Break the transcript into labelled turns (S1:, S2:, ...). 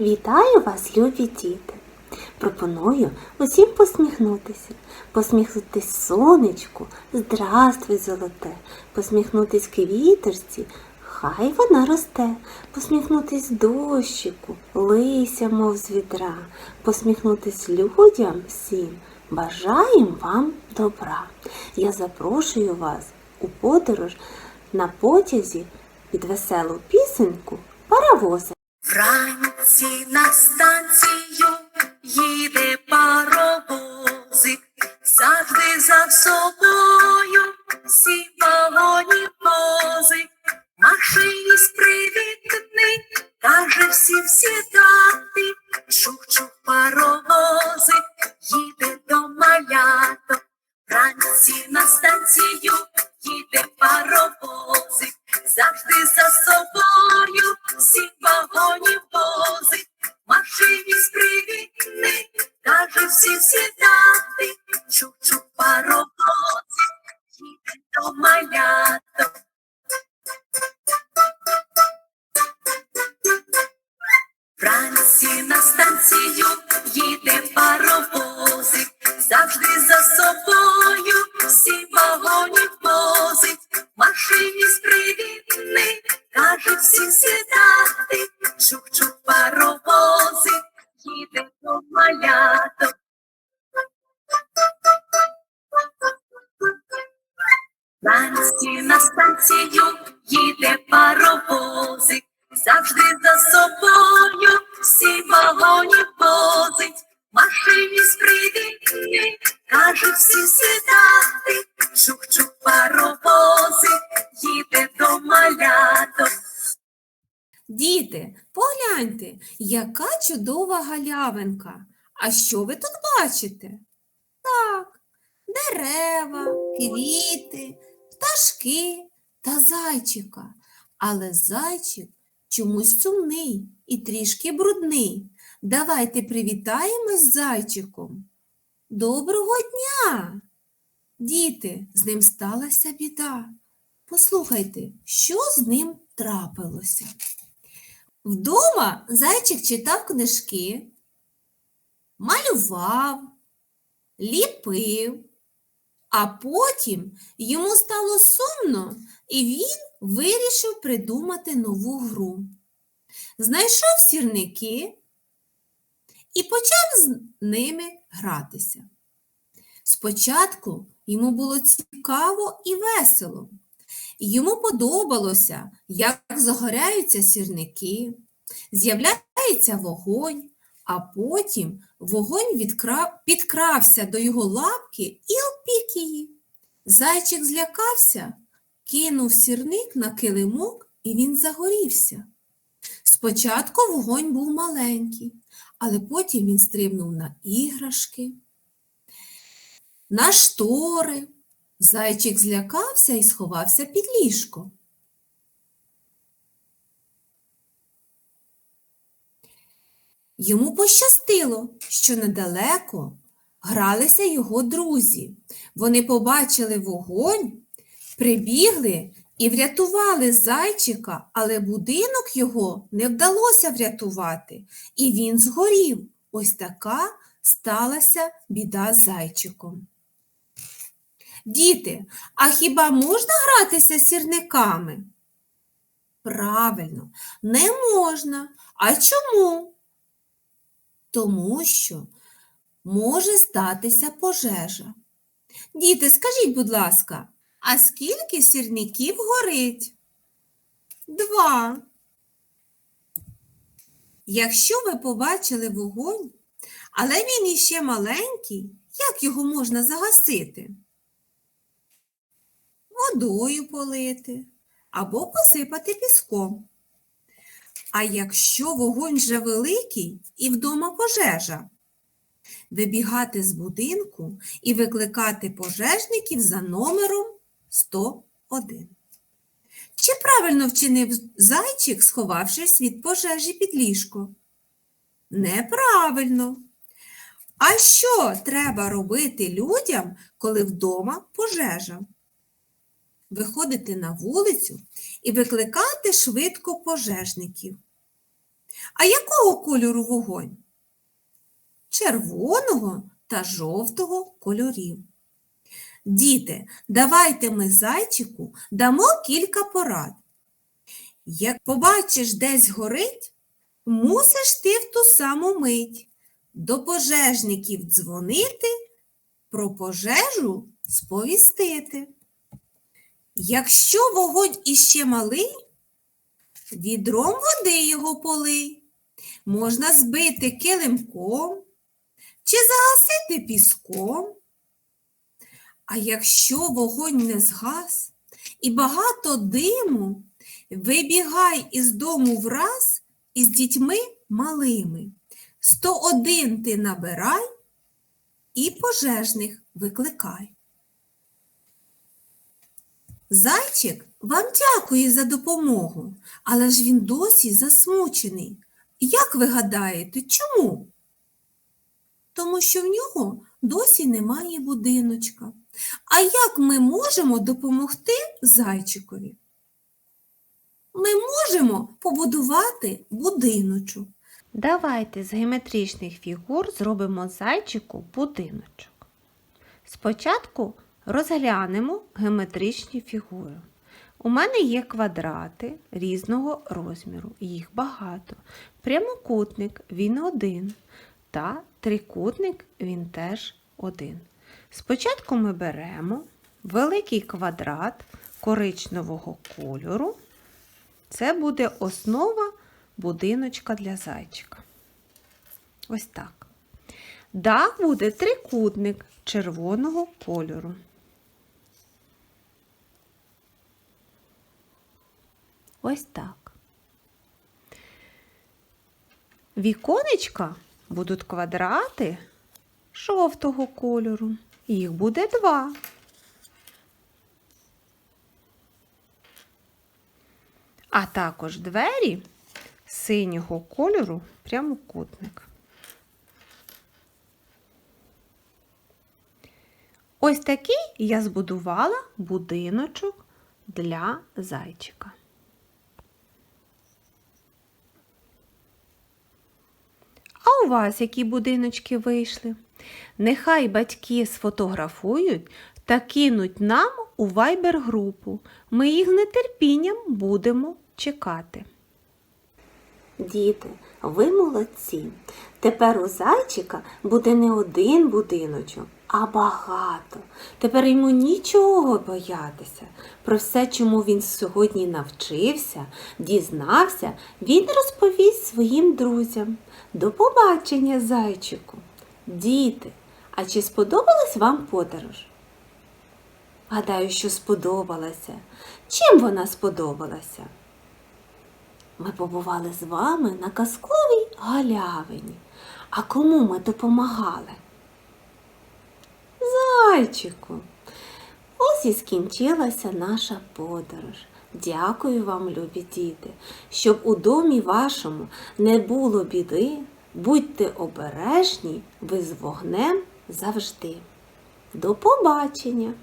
S1: Вітаю вас, любі діти! Пропоную усім посміхнутися, посміхнутись сонечку, здравствуй, золоте, посміхнутись квіточці, хай вона росте, посміхнутись дощику, лися, мов з вітра, посміхнутись людям всім, бажаєм вам добра. Я запрошую вас у подорож на потязі під веселу пісеньку паровоза.
S2: Вранці на станцію їде паровозик, завжди за собою всі вагоні возить. Машиніст привітний, каже всім сідати, чух-чух паровозик, їде до маляток. Вранці на станцію каже всім Вранці на станцію їде паровозик, завжди за собою всі вагоні возить. Машиніст привітний, каже всі сідати, чух-чух паровозик, їде до маляток.
S3: Діти, погляньте, яка чудова галявинка. А що ви тут бачите? Так, дерева, квіти, пташки та зайчика. Але зайчик чомусь сумний і трішки брудний. Давайте привітаємось зайчиком. Доброго дня! Діти, з ним сталася біда. Послухайте, що з ним трапилося. Вдома зайчик читав книжки, малював, ліпив, а потім йому стало сумно, і він вирішив придумати нову гру. Знайшов сірники і почав з ними гратися. Спочатку йому було цікаво і весело. Йому подобалося, як загоряються сірники, з'являється вогонь, а потім вогонь відкра... підкрався до його лапки і опік її. Зайчик злякався, кинув сірник на килимок, і він загорівся. Спочатку вогонь був маленький, але потім він стрибнув на іграшки, на штори. Зайчик злякався і сховався під ліжко. Йому пощастило, що недалеко гралися його друзі. Вони побачили вогонь, прибігли і врятували зайчика, але будинок його не вдалося врятувати, і він згорів. Ось така сталася біда з зайчиком. Діти, а хіба можна гратися з сірниками? Правильно, не можна. А чому? Тому що може статися пожежа. Діти, скажіть, будь ласка, а скільки сірників горить? Два. Якщо ви побачили вогонь, але він іще маленький, як його можна загасити? водою полити або посипати піском. А якщо вогонь вже великий і вдома пожежа, вибігати з будинку і викликати пожежників за номером 101. Чи правильно вчинив зайчик, сховавшись від пожежі під ліжко? Неправильно. А що треба робити людям, коли вдома пожежа? Виходити на вулицю і викликати швидко пожежників.
S4: А якого кольору вогонь? Червоного та жовтого кольорів. Діти, давайте ми зайчику дамо кілька порад. Як побачиш, десь горить, мусиш ти в ту саму мить до пожежників дзвонити, про пожежу сповістити. Якщо вогонь іще малий, відром води його полий, можна збити килимком чи загасити піском. А якщо вогонь не згас і багато диму, вибігай із дому враз із дітьми малими. 101 ти набирай і пожежних викликай. Зайчик вам дякує за допомогу, але ж він досі засмучений. Як ви гадаєте, чому? Тому що в нього досі немає будиночка. А як ми можемо допомогти зайчикові? Ми можемо побудувати будиночок.
S3: Давайте з геометричних фігур зробимо зайчику будиночок. Спочатку розглянемо геометричні фігури. У мене є квадрати різного розміру, їх багато. Прямокутник він один, та трикутник він теж один. Спочатку ми беремо великий квадрат коричневого кольору. Це буде основа будиночка для зайчика. Ось так. Дах буде трикутник червоного кольору. Ось так. Віконечка будуть квадрати жовтого кольору. Їх буде два. А також двері синього кольору прямокутник. Ось такий я збудувала будиночок для зайчика. У вас які будиночки вийшли? Нехай батьки сфотографують та кинуть нам у вайбер-групу. Ми їх з нетерпінням будемо чекати. Діти, ви молодці. Тепер у зайчика буде не один будиночок, а багато. Тепер йому нічого боятися. Про все, чому він сьогодні навчився, дізнався, він розповість своїм друзям. До побачення, зайчику. Діти, а чи сподобалась вам подорож? Гадаю, що сподобалася. Чим вона сподобалася? Ми побували з вами на казковій галявині. А кому ми допомагали? Зайчику. Ось і скінчилася наша подорож. Дякую вам, любі діти, щоб у домі вашому не було біди. Будьте обережні, ви з вогнем завжди. До побачення!